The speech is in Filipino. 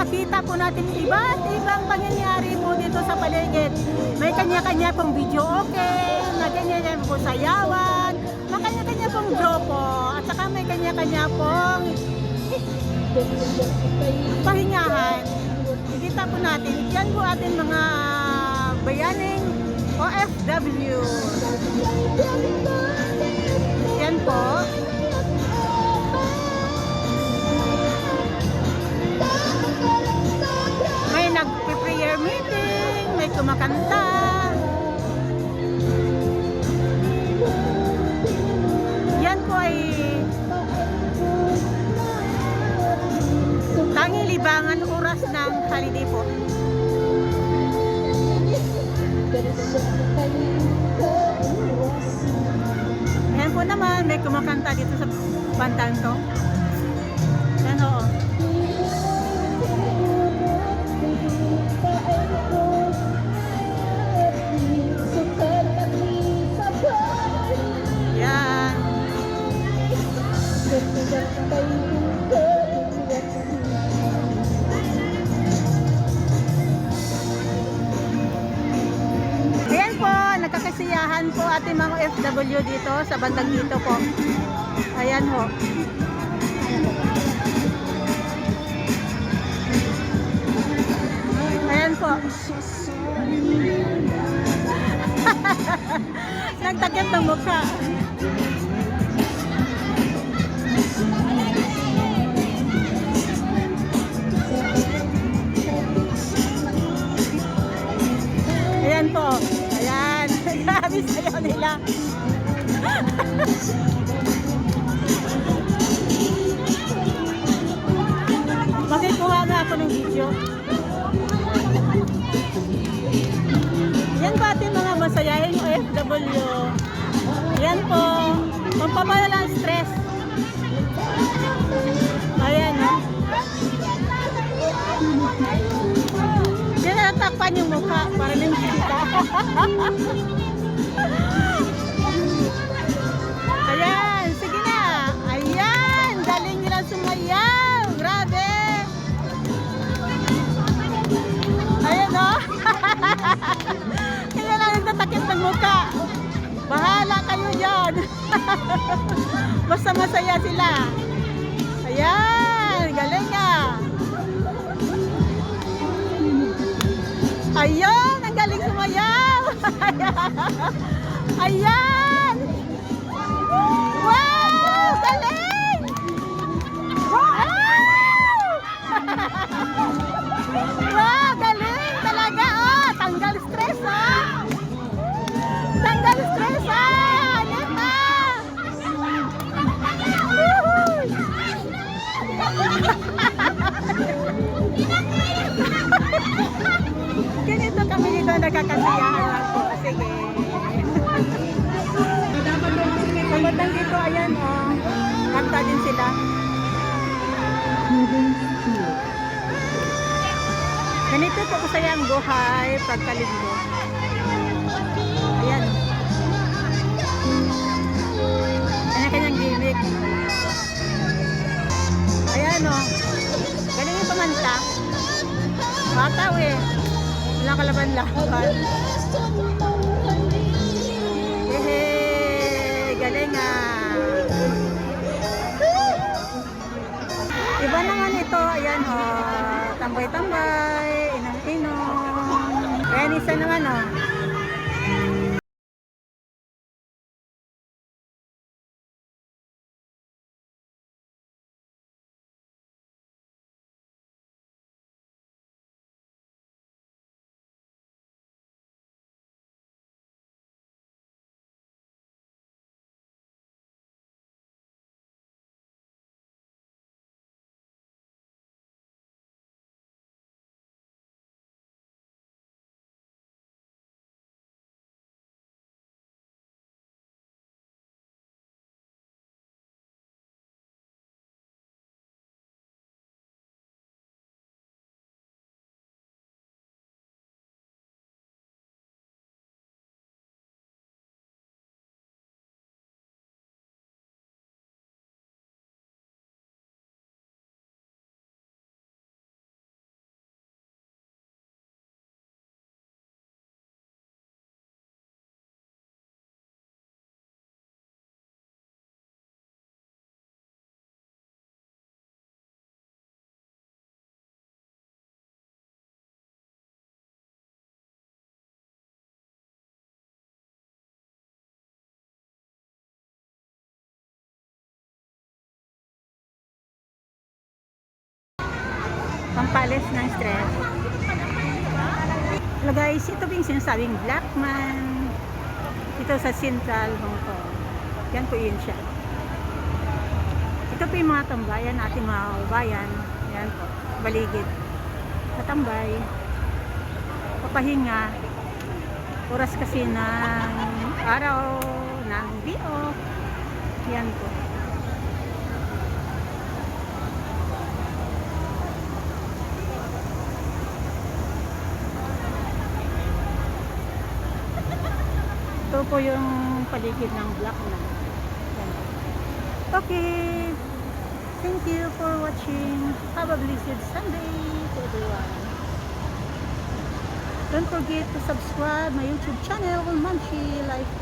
makita po natin iba't ibang pangyayari po dito sa paligid. May kanya-kanya pong video okay, may kanya-kanya po sayawan, may kanya-kanya pong dropo, at saka may kanya-kanya pong pahingahan. Ikita po natin, yan po ating mga bayaning OFW. Yan po. Tanging libangan oras ng holiday po. Ayan po naman, may kumakanta dito sa bandang to. Yan o. nagkakasiyahan po ating mga FW dito sa bandang dito po. Ayan po. Ayan po. Nagtakip ng mukha. Ayan po. Grabe sayo nila. Makikuha nga ako ng video. Yan po ating mga masayahin OFW. Yan po. Pampawala ang stress. Ayan. na natakpan yung mukha para lang kita. Ayan, sige na. Ayan, galing nila sumayaw. Grabe. Ayan o. Kaya lang nagtatakip ng mukha. Bahala kayo dyan. Basta masaya sila. Ayan, Ayan. Wow, galing. Pagbatang dito, ayan. Oh, kanta din sila. Ganito po kasaya ang buhay pagkalinggo. Ayan. Kanya-kanyang gimmick. Ayan o. Galing yung pamanta. Bataw eh. Walang kalaban-laban. Tambay-tambay, Pampalis ng stress. Hello guys, ito po yung sinasabing Black Man. Ito sa Central Hong Kong. Yan po yun siya. Ito po yung mga tambayan, ating mga kabayan. Yan po, baligid. Katambay. Papahinga. Oras kasi ng araw, ng bio. Yan po. Po yung paligid ng Black po. Okay. Thank you for watching. Have a blessed Sunday to everyone. Don't forget to subscribe my YouTube channel, Manchi Life.